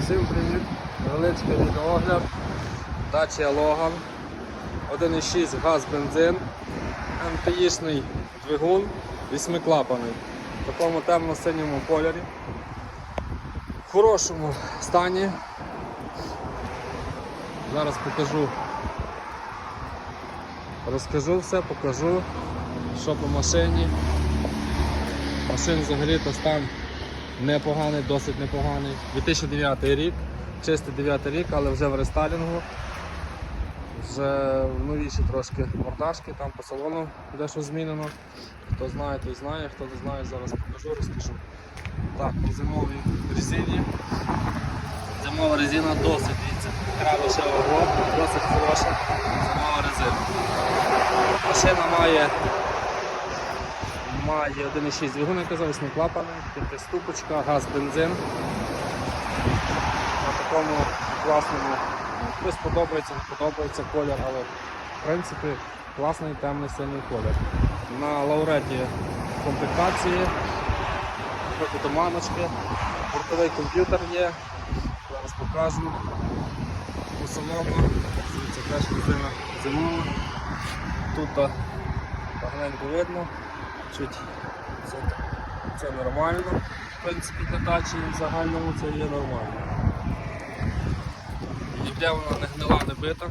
Всім привіт! Невеличкий відеогляд. Дача Логан. 1,6 газ бензин. МТІшний двигун, вісьмиклапаний. В такому темно-синьому кольорі. В хорошому стані. Зараз покажу. Розкажу все, покажу, що по машині. Машин взагалі-то стан непоганий, досить непоганий. 2009 рік, чистий 9 рік, але вже в рестайлінгу. Вже новіші трошки мордашки, там по салону дещо змінено. Хто знає, той знає, хто не знає, зараз покажу, розкажу. Так, по зимовій резині. Зимова резина досить, треба ще ого, досить хороша зимова резина. Машина має має 1,6 двигун, як казав, 8 клапани, п'ятиступочка, газ, бензин. На такому класному, хтось подобається, не подобається колір, але в принципі класний темний синій колір. На лауреті комплектації, трохи туманочки, бортовий комп'ютер є, зараз покажу. По салону, це теж резина зимова. Тут поганенько видно, чуть це, це нормально. В принципі, для дачі в загальному це є нормально. Ніде вона не гнила, не бита.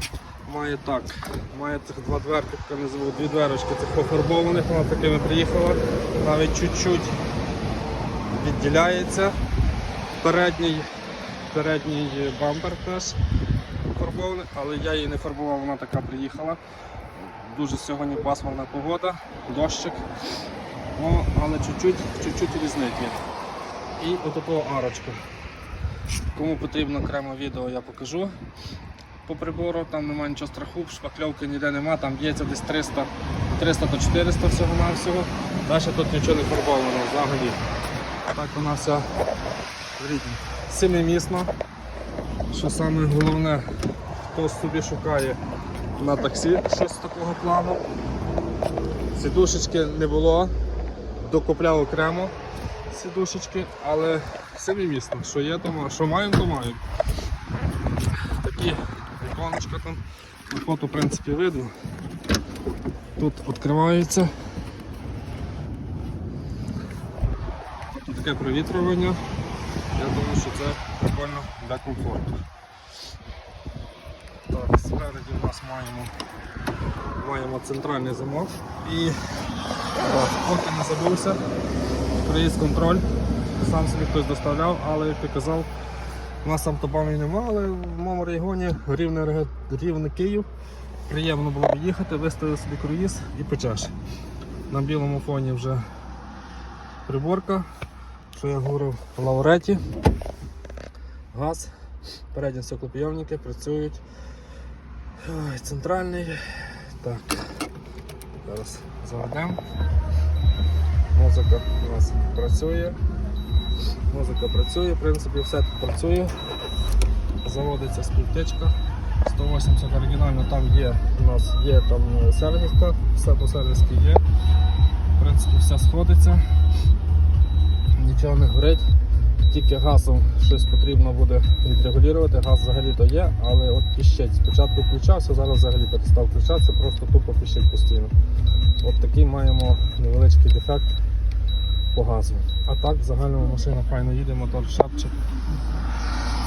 Має так, має цих два дверки, як називаю, дві дверочки цих пофарбованих, вона такими приїхала, навіть чуть-чуть відділяється. Передній, передній бампер теж фарбований, але я її не фарбував, вона така приїхала. Дуже сьогодні пасмурна погода, дощик. Ну, але чуть-чуть, чуть-чуть різник є. І отакого арочку. Кому потрібно окремо відео, я покажу. По прибору там немає нічого страху, шпакльовки ніде нема, там б'ється десь 300, 300 до 400 всього на всього. Далі тут нічого не фарбовано взагалі. Так вона вся в рідні. Семимісно. Що саме головне, хто собі шукає на таксі щось такого плану. Сідушечки не було, докупляв окремо сідушечки, але семимісно, що є, то що маємо, то маємо. Такі віконечка там, на фото в принципі видно. Тут відкривається. Таке провітрювання. Я думаю, що це прикольно для комфорту. Спереді у нас маємо, маємо центральний замок і поки не забувся, приїзд контроль, сам собі хтось доставляв, але як ти казав, у нас автобанів немає, але в моєму регіоні реге- рівне Київ. Приємно було б їхати, виставив собі круїз і печеш. На білому фоні вже приборка, що я говорив, в лауреті, газ, передні стеклопійомники працюють. Ой, центральний. Так. Зараз заведемо. Музика у нас працює. Музика працює, в принципі, все тут працює. Заводиться співтичка. 180 оригінально там є, у нас є там сервіска, все по сервіски є. В принципі, все сходиться, нічого не горить. Тільки газом щось потрібно буде відрегулювати. Газ взагалі то є, але от піщить. Спочатку включався, зараз взагалі перестав включатися, просто тупо піщить постійно. От такий маємо невеличкий дефект по газу. А так в загальному машина файно їде, мотор шапче.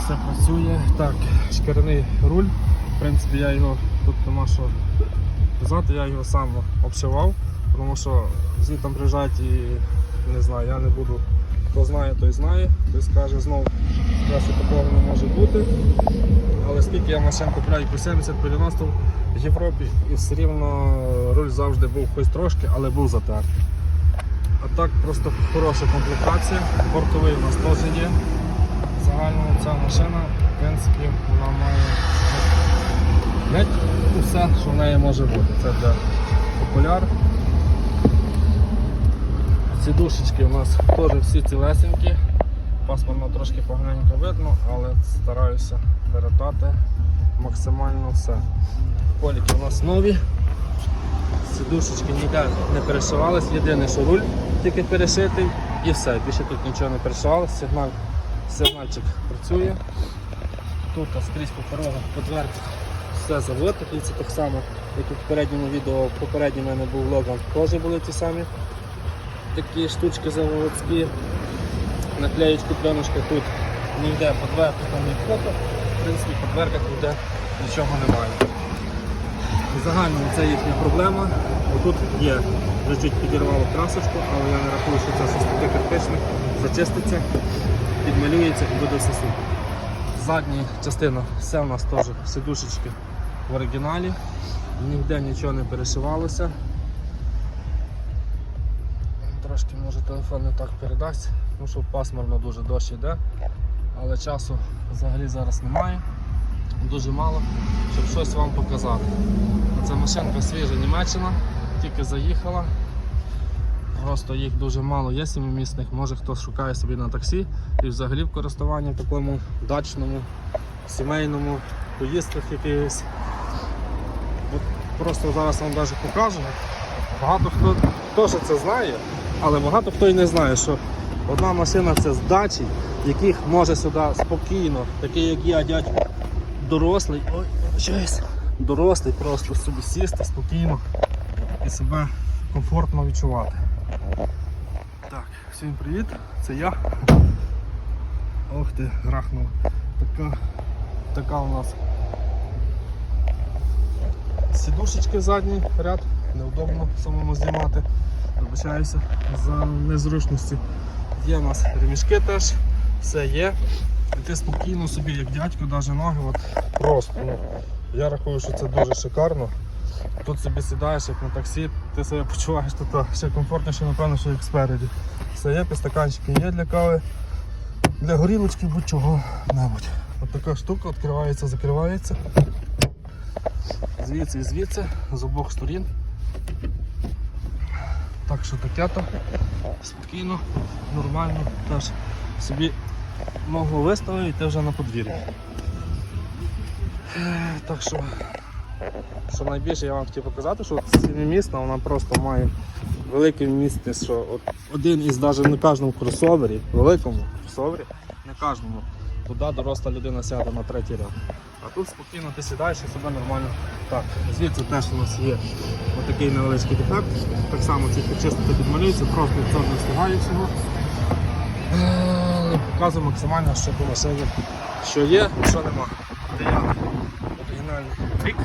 Все працює. Так, шкіряний руль. В принципі, я його тут нема що казати, я його сам обшивав, тому що звідти приїжджають і не знаю, я не буду. Хто знає, той знає, той скаже знову, що такого не може бути. Але скільки я машин купляю по 70 по 90 в Європі і все рівно руль завжди був хоч трошки, але був затертий. А так просто хороша комплектація. Бортовий у нас теж є. В загальному ця машина, в принципі, вона має геть усе, що в неї може бути. Це для популяр. Сідушечки у нас теж всі цілесенькі. Паспорно трошки поганенько видно, але стараюся передати максимально все. Поліки у нас нові. Сідушечки ніде не перешивались, єдине, що руль тільки перешитий і все, більше тут нічого не перешивалось, сигналь Сигнальчик працює. Тут скрізь по порогах, по дверках все завод, і це так само, як у попередньому відео, попередній в мене був влогом, теж були ті самі такі штучки заводські. Наклеєчку пленочка тут не йде по там є фото. В принципі, по дверках ніде нічого немає. В загальному це їхня проблема. Отут є, вже підірвало красочку, але я не рахую, що це щось таке критичне. Зачиститься, підмалюється і буде все супер. Задня частина все у нас теж сидушечки в оригіналі. Ніде нічого не перешивалося. Трошки може телефон не так передасть, тому що пасмурно дуже дощ йде, але часу взагалі зараз немає. Дуже мало, щоб щось вам показати. Це машинка свіжа Німеччина, тільки заїхала. Просто їх дуже мало є сімимісних, може хтось шукає собі на таксі і взагалі в користуванні в такому дачному, сімейному, поїздках якихось. Просто зараз вам навіть покажу. Багато хто теж це знає, але багато хто і не знає, що одна машина це з дачі, яких може сюди спокійно, такий як я, дядько, дорослий, ой, щось, дорослий просто собі сісти спокійно і себе комфортно відчувати. Так, всім привіт, це я. Ох ти, грахнула. Така, така у нас сідушечки задній ряд, неудобно самому знімати. Вибачаюся за незручності. Є у нас ремішки теж, все є. І ти спокійно собі, як дядько, навіть ноги, от просто. Ну, я рахую, що це дуже шикарно. Тут собі сідаєш, як на таксі, ти себе почуваєш тут ще комфортніше, напевно, що як спереді. Все є, стаканчики є для кави, для горілочки, будь-чого небудь. От така штука відкривається, закривається. Звідси і звідси, з обох сторін. Так що таке то спокійно, нормально, теж собі ногу виставив і ти вже на подвір'ї. Е, Так що, що найбільше я вам хотів показати, що сімимісна вона просто має велике місце, що от один із навіть не кожному кросовері, великому кросовері, не кожному, туди доросла людина сяде на третій ряд. А тут спокійно ти сідаєш і себе нормально. Так, звідси теж у нас є отакий невеличкий дефект. Так само чуть почистити підмалюється, просто це не встигає всього. Е, Показую максимально, що по машині що є, що нема. Дев'ятий оригінальний трік,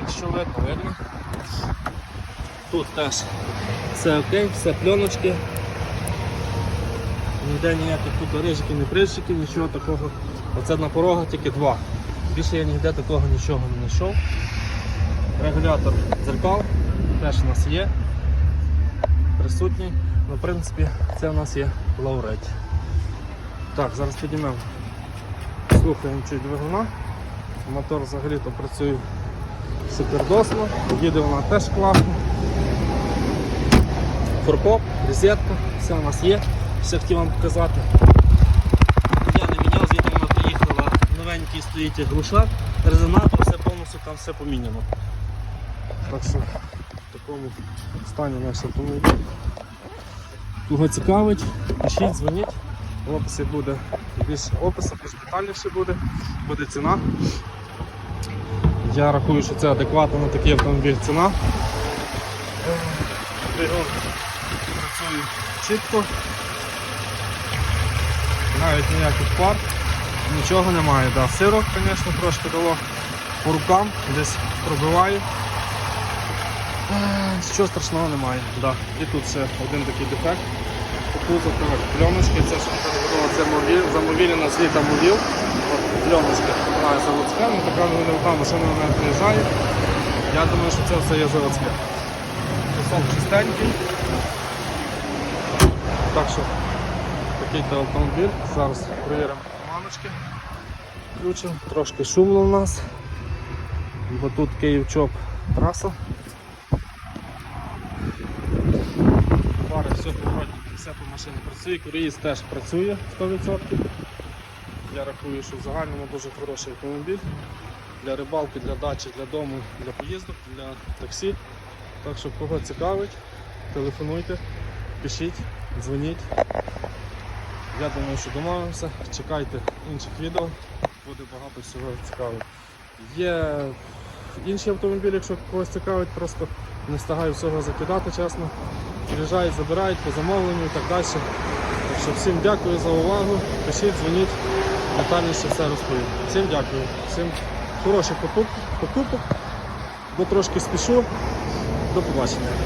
якщо видно, видно. Тут теж все окей, все пленочки. Ніде ніяких тут рижиків, не прижиків, нічого такого. Оце на порогах тільки два. Більше я ніде такого нічого не знайшов. Регулятор дзеркал теж у нас є. Присутній. Ну, в принципі, це у нас є лауреті. Так, зараз підіймемо. Слухаємо чуть двигуна. Мотор взагалі-то працює супердосно, їде вона теж класно. Форкоп, розетка, все у нас є. Все хотів вам показати. Я не міняв, звідти вона приїхала, новенький стоїть глушак, резонатор, все повністю там все поміняно. Так що в такому стані наш автомобіль. Кого цікавить, пишіть, дзвоніть. В описі буде більш опису, більш детальніше буде, буде ціна. Я рахую, що це адекватна на такий автомобіль ціна. Двигун працює чітко. Навіть ніяких пар, нічого немає. Да. Сирок, звісно, трошки дало по рукам, десь пробиває. Е, Нічого страшного немає. Да. І тут ще один такий дефект. Тут так, пленочки, це перебудова, це замовілена світа мовіл. Пленочка, вона заводська, ну така невелика машина вона приїжджає. Я думаю, що це все є заводське. Кусок чистенький. Так що такий то автомобіль. Зараз перевіримо маночки. Включимо. Трошки шумно у нас. Бо тут Київ-Чоп траса. Фари все вроді, все по машині працює, круїз теж працює 100%. Я рахую, що в загальному дуже хороший автомобіль. Для рибалки, для дачі, для дому, для поїздок, для таксі. Так що кого цікавить, телефонуйте, пишіть, дзвоніть. Я думаю, що домовимося. Чекайте інших відео, буде багато всього цікавого. Є інші автомобілі, якщо когось цікавить, просто не встигаю всього закидати, чесно. Приїжджають, забирають по замовленню і так далі. Так що всім дякую за увагу. Пишіть, дзвоніть, детальніше все розповім. Всім дякую, всім хороших покупок, бо трошки спішу. До побачення.